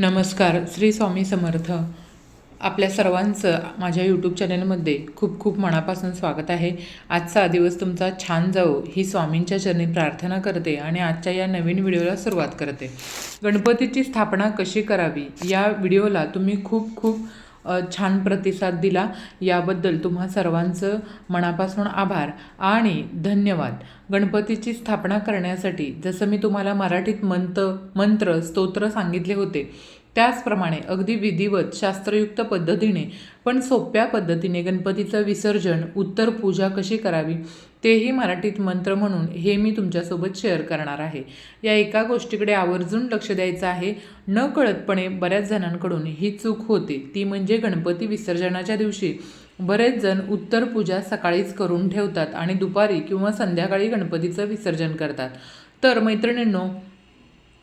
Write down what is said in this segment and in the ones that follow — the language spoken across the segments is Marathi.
नमस्कार श्री स्वामी समर्थ. आपल्या सर्वांचं माझ्या यूट्यूब चॅनलमध्ये खूप खूप मनापासून स्वागत आहे. आजचा दिवस तुमचा छान जावो ही स्वामींच्या चरणी प्रार्थना करते आणि आजच्या या नवीन व्हिडिओला सुरुवात करते. गणपतीची स्थापना कशी करावी या व्हिडिओला तुम्ही खूप खूप छान प्रतिसाद दिला. याबद्दल तुम्हा सर्वांचं मनापासून आभार आणि धन्यवाद. गणपतीची स्थापना करण्यासाठी जसं मी तुम्हाला मराठीत मंत मंत्र स्तोत्र सांगितले होते त्याचप्रमाणे अगदी विधिवत शास्त्रयुक्त पद्धतीने पण सोप्या पद्धतीने गणपतीचं विसर्जन उत्तर पूजा कशी करावी तेही मराठीत मंत्र म्हणून हे मी तुमच्यासोबत शेअर करणार आहे. या एका गोष्टीकडे आवर्जून लक्ष द्यायचं आहे. न कळतपणे बऱ्याच जणांकडून ही चूक होते. ती म्हणजे गणपती विसर्जनाच्या दिवशी बरेच जण उत्तर पूजा सकाळीच करून ठेवतात आणि दुपारी किंवा संध्याकाळी गणपतीचं विसर्जन करतात. तर मैत्रिणींनो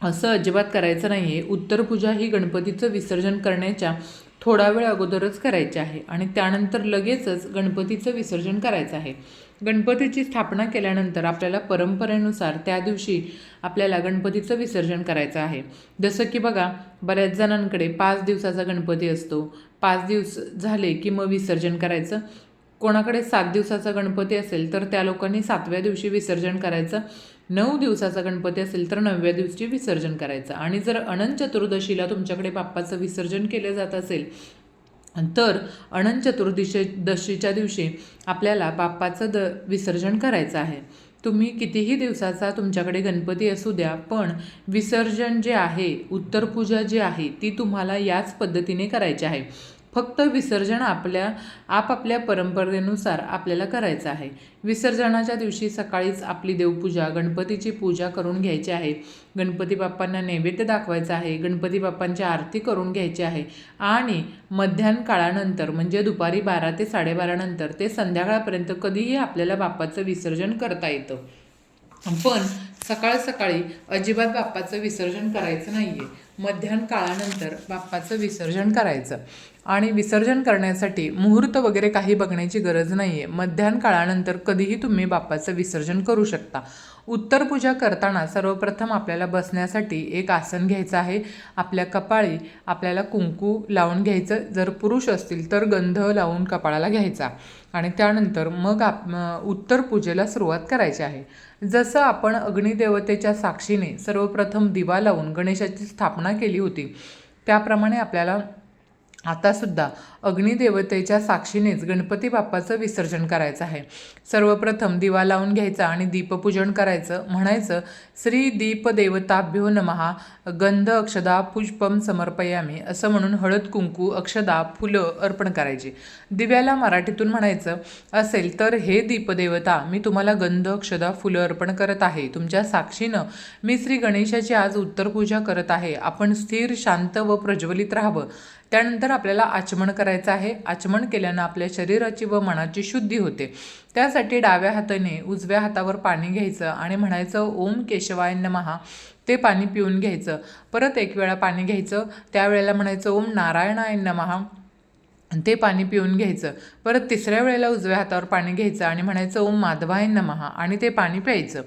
असं अजिबात करायचं नाही आहे उत्तरपूजा ही गणपतीचं विसर्जन करण्याच्या थोडा वेळ अगोदरच करायची आहे आणि त्यानंतर लगेचच गणपतीचं विसर्जन करायचं आहे. गणपतीची स्थापना केल्यानंतर आपल्याला परंपरेनुसार त्या दिवशी आपल्याला गणपतीचं विसर्जन करायचं आहे. जसं की बघा बऱ्याच जणांकडे पाच दिवसाचा गणपती असतो. पाच दिवस झाले की मग विसर्जन करायचं. कोणाकडे सात दिवसाचा गणपती असेल तर त्या लोकांनी सातव्या दिवशी विसर्जन करायचं. नऊ दिवसाचा गणपती असेल तर नवव्या दिवशी विसर्जन करायचं. आणि जर अनंत चतुर्दशीला तुमच्याकडे बाप्पाचं विसर्जन केलं जात असेल तर अनंत चतुर्दशी दशीच्या दिवशी आपल्याला बाप्पाचं द विसर्जन करायचं आहे. तुम्ही कितीही दिवसाचा तुमच्याकडे गणपती असू द्या पण विसर्जन जे आहे उत्तरपूजा जी आहे ती तुम्हाला याच पद्धतीने करायची आहे. फक्त विसर्जन आपल्या आपापल्या परंपरेनुसार आपल्याला करायचं आहे. विसर्जनाच्या दिवशी सकाळीच आपली देवपूजा गणपतीची पूजा करून घ्यायची आहे. गणपती बाप्पांना नैवेद्य दाखवायचा आहे. गणपती बाप्पांची आरती करून घ्यायची आहे. आणि मध्यान काळानंतर म्हणजे दुपारी बारा ते साडेबारानंतर ते संध्याकाळपर्यंत कधीही आपल्याला बाप्पाचं विसर्जन करता येतं. पण सकाळ सकाळी अजिबात बाप्पाचं विसर्जन करायचं नाही आहे मध्याह्न काळानंतर बाप्पाचं विसर्जन करायचं. आणि विसर्जन करण्यासाठी मुहूर्त वगैरे काही बघण्याची गरज नाही आहे मध्याह्न काळानंतर कधीही तुम्ही बाप्पाचं विसर्जन करू शकता. उत्तर पूजा करताना सर्वप्रथम आपल्याला बसण्यासाठी एक आसन घ्यायचं आहे. आपल्या कपाळी आपल्याला कुंकू लावून घ्यायचं. जर पुरुष असतील तर गंध लावून कपाळाला घ्यायचा. आणि त्यानंतर मग आप उत्तर पूजेला सुरुवात करायची आहे. जसं आपण अग्निदेवतेच्या साक्षीने सर्वप्रथम दिवा लावून गणेशाची स्थापना केली होती त्याप्रमाणे आपल्याला आतासुद्धा अग्निदेवतेच्या साक्षीनेच गणपती बाप्पाचं विसर्जन करायचं आहे. सर्वप्रथम दिवा लावून घ्यायचा आणि दीपपूजन करायचं. म्हणायचं श्री दीपदेवताभ्यो नमहा गंध अक्षदा पुष्पम समर्पयामी असं म्हणून हळद कुंकू अक्षदा फुलं अर्पण करायची. दिव्याला मराठीतून म्हणायचं असेल तर हे दीपदेवता मी तुम्हाला गंध अक्षदा फुलं अर्पण करत आहे. तुमच्या साक्षीनं मी श्री गणेशाची आज उत्तरपूजा करत आहे. आपण स्थिर शांत व प्रज्वलित राहावं. त्यानंतर आपल्याला आचमन करायचं आहे. आचमन केल्यानं आपल्या शरीराची व मनाची शुद्धी होते. त्यासाठी डाव्या हाताने उजव्या हातावर पाणी घ्यायचं आणि म्हणायचं ओम केशवाय नमहा ते पाणी पिऊन घ्यायचं. परत एक वेळा पाणी घ्यायचं. त्यावेळेला म्हणायचं ओम नारायणाय नमहा ते पाणी पिऊन घ्यायचं. परत तिसऱ्या वेळेला उजव्या हातावर पाणी घ्यायचं आणि म्हणायचं ओम माधवाय नमहा आणि ते पाणी प्यायचं.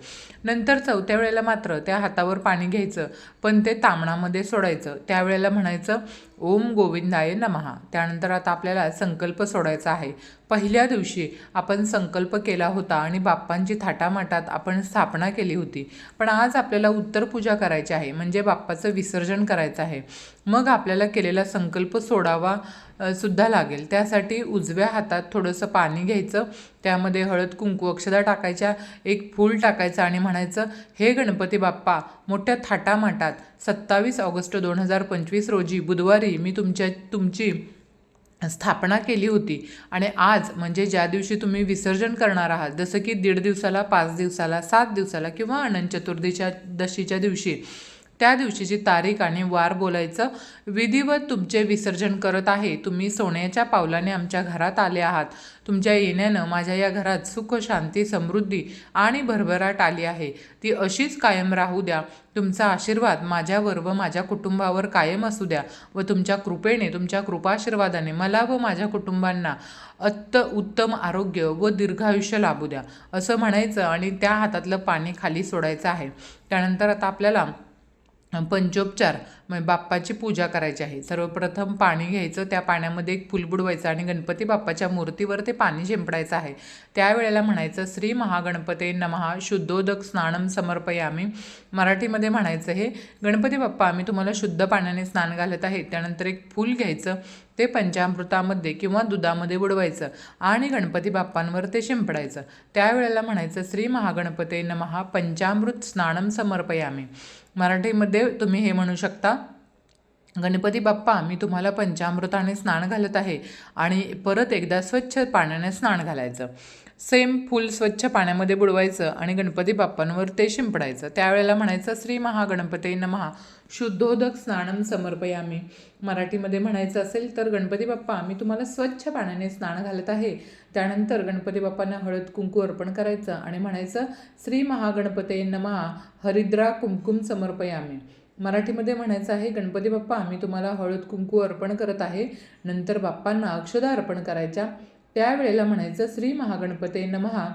नंतर चौथ्या वेळेला मात्र त्या हातावर पाणी घ्यायचं. पण ते तांबणामध्ये सोडायचं. त्यावेळेला म्हणायचं ओम गोविंदाय नमहा. त्यानंतर आता आपल्याला संकल्प सोडायचा आहे. पहिल्या दिवशी आपण संकल्प केला होता आणि बाप्पांची थाटामाटात आपण स्थापना केली होती. पण आज आपल्याला उत्तर पूजा करायची आहे. म्हणजे बाप्पाचं विसर्जन करायचं आहे. मग आपल्याला केलेला संकल्प सोडावा सुद्धा लागेल. त्यासाठी उजव्या हातात थोडंसं पाणी घ्यायचं. त्यामध्ये हळद कुंकू अक्षदा टाकायच्या एक फूल टाकायचं आणि म्हणायचं हे गणपती बाप्पा मोठ्या थाटामाटात सत्तावीस ऑगस्ट दोन हजार पंचवीस रोजी बुधवारी मी तुमच्या तुमची स्थापना केली होती आणि आज म्हणजे ज्या दिवशी तुम्ही विसर्जन करणार आहात जसं की दीड दिवसाला पाच दिवसाला सात दिवसाला किंवा अनंत चतुर्दीच्या दशीच्या दिवशी त्या दिवशीची तारीख आणि वार बोलायचं विधिवत तुमचे विसर्जन करत आहे. तुम्ही सोन्याच्या पावलाने आमच्या घरात आले आहात. तुमच्या येण्यानं माझ्या या घरात सुख शांती समृद्धी आणि भरभराट आली आहे. ती अशीच कायम राहू द्या. तुमचा आशीर्वाद माझ्यावर व माझ्या कुटुंबावर कायम असू द्या व तुमच्या कृपेने तुमच्या कृपाशीर्वादाने मला व माझ्या कुटुंबांना अत्त उत्तम आरोग्य व दीर्घायुष्य लाभू द्या. असं म्हणायचं आणि त्या हातातलं पाणी खाली सोडायचं आहे. त्यानंतर आता आपल्याला पंचोपचार म्हणजे बाप्पाची पूजा करायची आहे. सर्वप्रथम पाणी घ्यायचं त्या पाण्यामध्ये एक फूल बुडवायचं आणि गणपती बाप्पाच्या मूर्तीवर ते पाणी शिंपडायचं आहे. त्यावेळेला म्हणायचं श्री महागणपते नमहा शुद्धोदक स्नानम समर्पयामी. मराठीमध्ये म्हणायचं हे गणपती बाप्पा आम्ही तुम्हाला शुद्ध पाण्याने स्नान घालत आहे. त्यानंतर एक फूल घ्यायचं ते पंचामृतामध्ये किंवा दुधामध्ये बुडवायचं आणि गणपती बाप्पांवर ते शिंपडायचं. त्यावेळेला म्हणायचं श्री महागणपते नमहा पंचामृत स्नानम समर्पयामी. मराठीमध्ये तुम्ही हे म्हणू शकता. गणपती बाप्पा मी तुम्हाला पंचामृताने स्नान घालत आहे आणि परत एकदा स्वच्छ पाण्याने स्नान घालायचं. सेम फूल स्वच्छ पाण्यामध्ये बुडवायचं आणि गणपती बाप्पांवर ते शिंपडायचं. त्यावेळेला म्हणायचं श्री महागणपते नमहा शुद्धोदक स्नानम समर्पयामी. मराठीमध्ये म्हणायचं असेल तर गणपती बाप्पा मी तुम्हाला स्वच्छ पाण्याने स्नान घालत आहे. त्यानंतर गणपती बाप्पांना हळद कुंकू अर्पण करायचं आणि म्हणायचं श्री महागणपते नमहा हरिद्रा कुमकुम समर्पयामी. मराठीमध्ये म्हणायचं आहे गणपती बाप्पा आम्ही तुम्हाला हळद कुंकू अर्पण करत आहे. नंतर बाप्पांना अक्षदा अर्पण करायच्या. त्यावेळेला म्हणायचं श्री महागणपते नमहा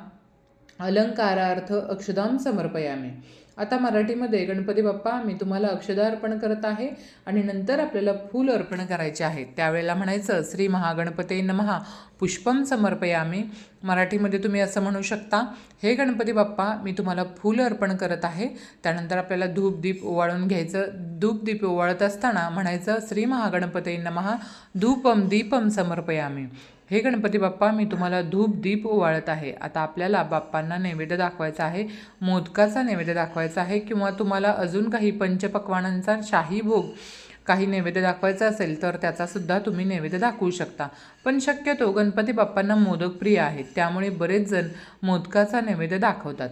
अलंकारार्थ अक्षदाम समर्पयामे. आता मराठीमध्ये गणपती बाप्पा मी तुम्हाला अक्षदा अर्पण करत आहे आणि नंतर आपल्याला फूल अर्पण करायचे आहे. त्यावेळेला म्हणायचं श्री महागणपते नमहा पुष्पम समर्पयामी. मराठीमध्ये तुम्ही असं म्हणू शकता हे गणपती बाप्पा मी तुम्हाला फूल अर्पण करत आहे. त्यानंतर आपल्याला धूप दीप ओवाळून घ्यायचं धूप दीप ओवाळत असताना म्हणायचं श्री महागणपते नमहा धूपम दीपम समर्पयामी. हे गणपती बाप्पा मी तुम्हाला धूप दीप ओवाळत आहे. आता आपल्याला बाप्पांना नैवेद्य दाखवायचा आहे मोदकाचा नैवेद्य दाखवायचा आहे किंवा तुम्हाला अजून काही पंचपक्वानांचा शाही भोग काही नैवेद्य दाखवायचा असेल तर त्याचासुद्धा तुम्ही नैवेद्य दाखवू शकता. पण शक्यतो गणपती बाप्पांना मोदक प्रिय आहेत त्यामुळे बरेच जण मोदकाचा नैवेद्य दाखवतात.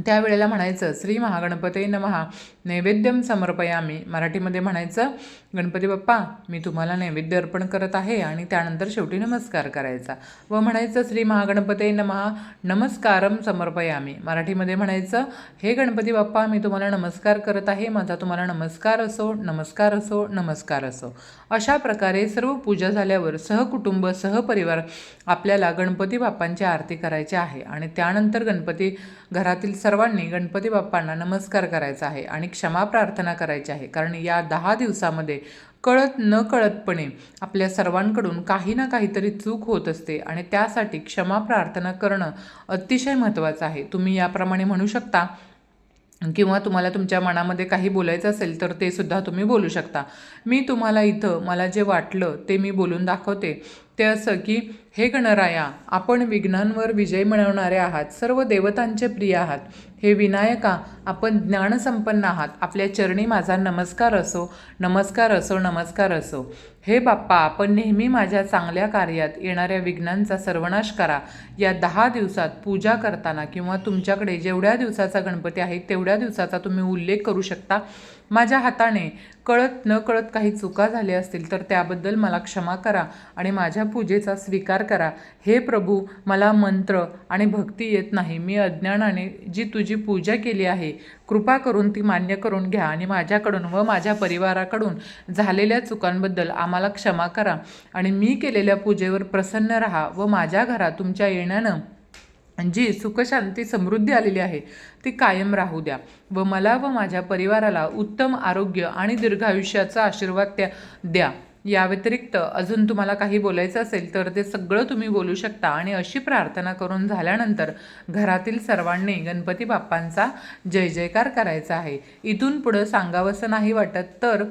त्यावेळेला म्हणायचं श्री महागणपते नमहा नैवेद्यम समर्पयामी. मराठीमध्ये म्हणायचं गणपती बाप्पा मी तुम्हाला नैवेद्य अर्पण करत आहे आणि त्यानंतर शेवटी नमस्कार करायचा. व म्हणायचं श्री महागणपते नमहा नमस्कारम समर्पयामी. मराठीमध्ये म्हणायचं हे गणपती बाप्पा मी तुम्हाला नमस्कार करत आहे. माझा तुम्हाला नमस्कार असो नमस्कार असो नमस्कार असो. अशा प्रकारे सर्व पूजा झाल्यावर सहकुटुंब सहपरिवार आपल्याला गणपती बाप्पांची आरती करायची आहे. आणि त्यानंतर गणपती घरातील सर्वांनी गणपती बाप्पांना नमस्कार करायचा आहे आणि क्षमा प्रार्थना करायची आहे. कारण या दहा दिवसामध्ये कळत न कळतपणे आपल्या सर्वांकडून काही ना काहीतरी चूक होत असते आणि त्यासाठी क्षमा प्रार्थना करणं अतिशय महत्त्वाचं आहे. तुम्ही याप्रमाणे म्हणू शकता किंवा तुम्हाला तुमच्या मनामध्ये काही बोलायचं असेल तर ते सुद्धा तुम्ही बोलू शकता. मी तुम्हाला इथं मला जे वाटलं ते मी बोलून दाखवते. ते असं की हे गणराया आपण विघ्नांवर विजय मिळवणारे आहात सर्व देवतांचे प्रिय आहात. हे विनायका आपण ज्ञानसंपन्न आहात. आपल्या चरणी माझा नमस्कार असो नमस्कार असो नमस्कार असो. हे बाप्पा आपण नेहमी माझ्या चांगल्या कार्यात येणाऱ्या विघ्नांचा सर्वनाश करा. या दहा दिवसात पूजा करताना किंवा तुमच्याकडे जेवढ्या दिवसाचा गणपती आहे तेवढ्या दिवसाचा तुम्ही उल्लेख करू शकता. माझ्या हाताने कळत न कळत काही चुका झाल्या असतील तर त्याबद्दल मला क्षमा करा आणि माझ्या पूजेचा स्वीकार करा. हे प्रभू मला मंत्र आणि भक्ती येत नाही. मी अज्ञानाने जी तुझी पूजा केली आहे कृपा करून ती मान्य करून घ्या आणि माझ्याकडून व माझ्या परिवाराकडून झालेल्या चुकांबद्दल आम्हाला क्षमा करा आणि मी केलेल्या पूजेवर प्रसन्न राहा व माझ्या घरात तुमच्या येण्यानं जी सुखशांती समृद्धी आलेली आहे ती कायम राहू द्या. व मला व माझ्या परिवाराला उत्तम आरोग्य आणि दीर्घायुष्याचा आशीर्वाद त्या द्या. या व्यतिरिक्त अजून तुम्हाला काही बोलायचं असेल तर ते सगळं तुम्ही बोलू शकता आणि अशी प्रार्थना करून झाल्यानंतर घरातील सर्वांनी गणपती बाप्पांचा जय जयकार करायचा आहे. इथून पुढं सांगावंसं नाही वाटत तर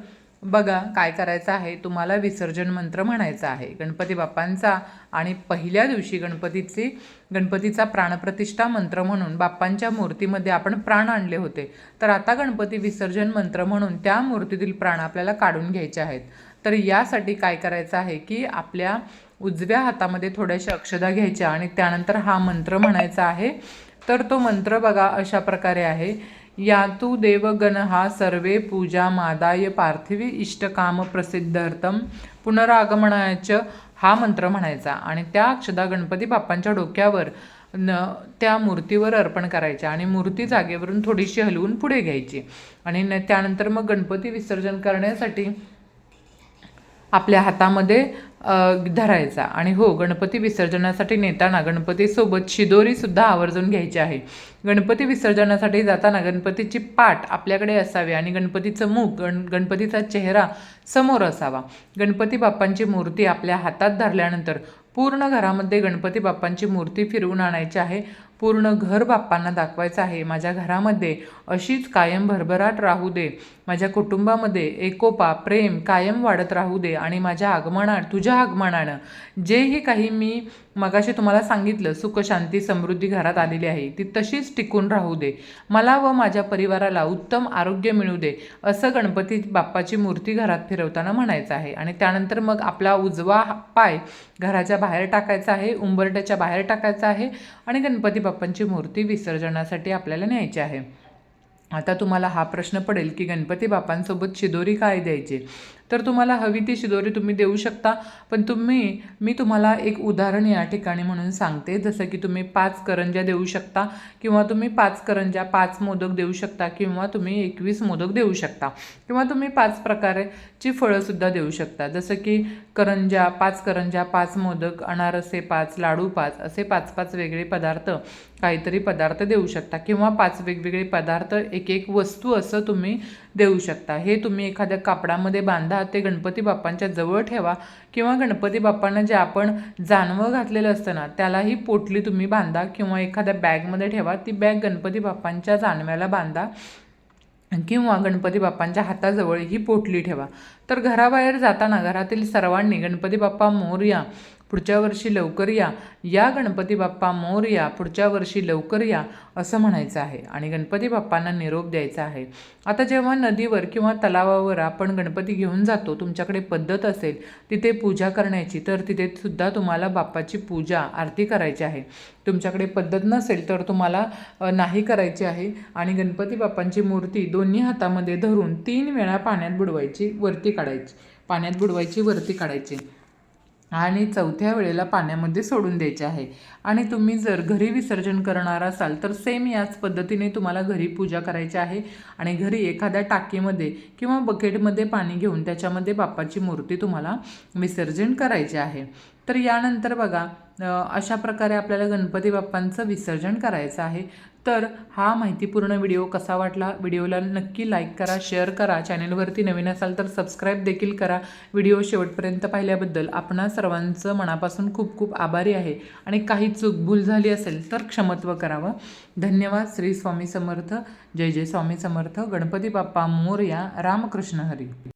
बघा काय करायचं आहे. तुम्हाला विसर्जन मंत्र म्हणायचा आहे. गणपती बाप्पांचा आणि पहिल्या दिवशी गणपतीची गणपतीचा प्राणप्रतिष्ठा मंत्र म्हणून बाप्पांच्या मूर्तीमध्ये आपण प्राण आणले होते. तर आता गणपती विसर्जन मंत्र म्हणून त्या मूर्तीतील प्राण आपल्याला काढून घ्यायचे आहेत. तर यासाठी काय करायचं आहे की आपल्या उजव्या हातामध्ये थोड्याशा अक्षदा घ्यायच्या आणि त्यानंतर हा मंत्र म्हणायचा आहे. तर तो मंत्र बघा अशा प्रकारे आहे. यातु देवगण हा सर्वे पूजा मादाय पार्थिवी इष्टकाम प्रसिद्धार्थम पुनरागमनाचं हा मंत्र म्हणायचा. आणि त्या अक्षदा गणपती बाप्पांच्या डोक्यावर न त्या मूर्तीवर अर्पण करायच्या आणि मूर्ती जागेवरून थोडीशी हलवून पुढे घ्यायची. आणि न त्यानंतर मग गणपती विसर्जन करण्यासाठी आपल्या हातामध्ये धरायचा. आणि हो गणपती विसर्जनासाठी नेताना गणपतीसोबत शिदोरीसुद्धा आवर्जून घ्यायची आहे. गणपती विसर्जनासाठी जाताना गणपतीची पाठ आपल्याकडे असावी आणि गणपतीचं मुख गण गणपतीचा चेहरा समोर असावा. गणपती बाप्पांची मूर्ती आपल्या हातात धरल्यानंतर पूर्ण घरामध्ये गणपती बाप्पांची मूर्ती फिरवून आणायची आहे. पूर्ण घर बाप्पांना दाखवायचं आहे. माझ्या घरामध्ये अशीच कायम भरभराट राहू दे. माझ्या कुटुंबामध्ये एकोपा प्रेम कायम वाढत राहू दे आणि माझ्या आगमनात तुझ्या आगमनानं जेही काही मी मगाशी तुम्हाला सांगितलं सुख शांती समृद्धी घरात आलेली आहे ती तशीच टिकून राहू दे. मला व माझ्या परिवाराला उत्तम आरोग्य मिळू दे असं गणपती बाप्पाची मूर्ती घरात फिरवताना म्हणायचं आहे. आणि त्यानंतर मग आपला उजवा हा- पाय घराच्या बाहेर टाकायचा आहे उंबरट्याच्या बाहेर टाकायचा आहे आणि गणपती बाप्पांची मूर्ती विसर्जनासाठी आपल्याला न्यायची आहे. आता तुम्हाला हा प्रश्न पडेल की गणपती बाप्पांसोबत शिदोरी काय द्यायची? तर तुम्हाला हवी ती शिदोरी तुम्ही देऊ शकता. पण तुम्ही मी तुम्हाला एक उदाहरण या ठिकाणी म्हणून सांगते. जसं की तुम्ही पाच करंज्या देऊ शकता किंवा तुम्ही पाच करंज्या पाच मोदक देऊ शकता किंवा तुम्ही एकवीस मोदक देऊ शकता किंवा तुम्ही पाच प्रकारची फळंसुद्धा देऊ शकता. जसं की करंज्या पाच करंज्या पाच मोदक अनारसे पाच लाडू पाच असे पाच पाच वेगळे पदार्थ काहीतरी पदार्थ देऊ शकता किंवा पाच वेगवेगळे पदार्थ एक एक वस्तू असं तुम्ही देऊ शकता. हे तुम्ही एखाद्या कापडामध्ये बांधा ते गणपती बाप्पांच्या जवळ ठेवा किंवा गणपती बाप्पांना जे आपण जानवं घातलेलं असतं ना त्यालाही पोटली तुम्ही बांधा किंवा एखाद्या बॅगमध्ये ठेवा ती बॅग गणपती बाप्पांच्या जानव्याला बांधा किंवा गणपती बाप्पांच्या हाताजवळ ही पोटली ठेवा. तर घराबाहेर जाताना घरातील सर्वांनी गणपती बाप्पा मोर्या पुढच्या वर्षी लवकर या. या गणपती बाप्पा मोरया पुढच्या वर्षी लवकर या असं म्हणायचं आहे. आणि गणपती बाप्पांना निरोप द्यायचा आहे. आता जेव्हा नदीवर किंवा तलावावर आपण गणपती घेऊन जातो तुमच्याकडे पद्धत असेल तिथे पूजा करण्याची तर तिथे सुद्धा तुम्हाला बाप्पाची पूजा आरती करायची आहे. तुमच्याकडे पद्धत नसेल तर तुम्हाला नाही करायची आहे. आणि गणपती बाप्पांची मूर्ती दोन्ही हातामध्ये धरून तीन वेळा पाण्यात बुडवायची वरती काढायची पाण्यात बुडवायची वरती काढायची. आणि चौथ्या वेळेला पाण्यामध्ये सोडून द्यायचे आहे. आणि तुम्ही जर घरी विसर्जन करणार असाल तर सेम याच पद्धतीने तुम्हाला घरी पूजा करायची आहे. आणि घरी एखाद्या टाकीमध्ये किंवा बकेटमध्ये पाणी घेऊन त्याच्यामध्ये बाप्पाची मूर्ती तुम्हाला विसर्जन करायची आहे. तर यानंतर बघा अशा प्रकारे आपल्याला गणपती बाप्पांचं विसर्जन करायचं आहे. तर हा माहितीपूर्ण व्हिडिओ कसा वाटला? व्हिडिओला नक्की लाईक करा शेअर करा. चॅनलवरती नवीन असाल तर सबस्क्राईब देखील करा. व्हिडिओ शेवटपर्यंत पाहिल्याबद्दल आपणा सर्वांचं मनापासून खूप खूप आभारी आहे. आणि काही चूक भूल झाली असेल तर क्षमत्व करावं. धन्यवाद. श्री स्वामी समर्थ. जय जय स्वामी समर्थ. गणपती बाप्पा मोरया. रामकृष्ण हरी.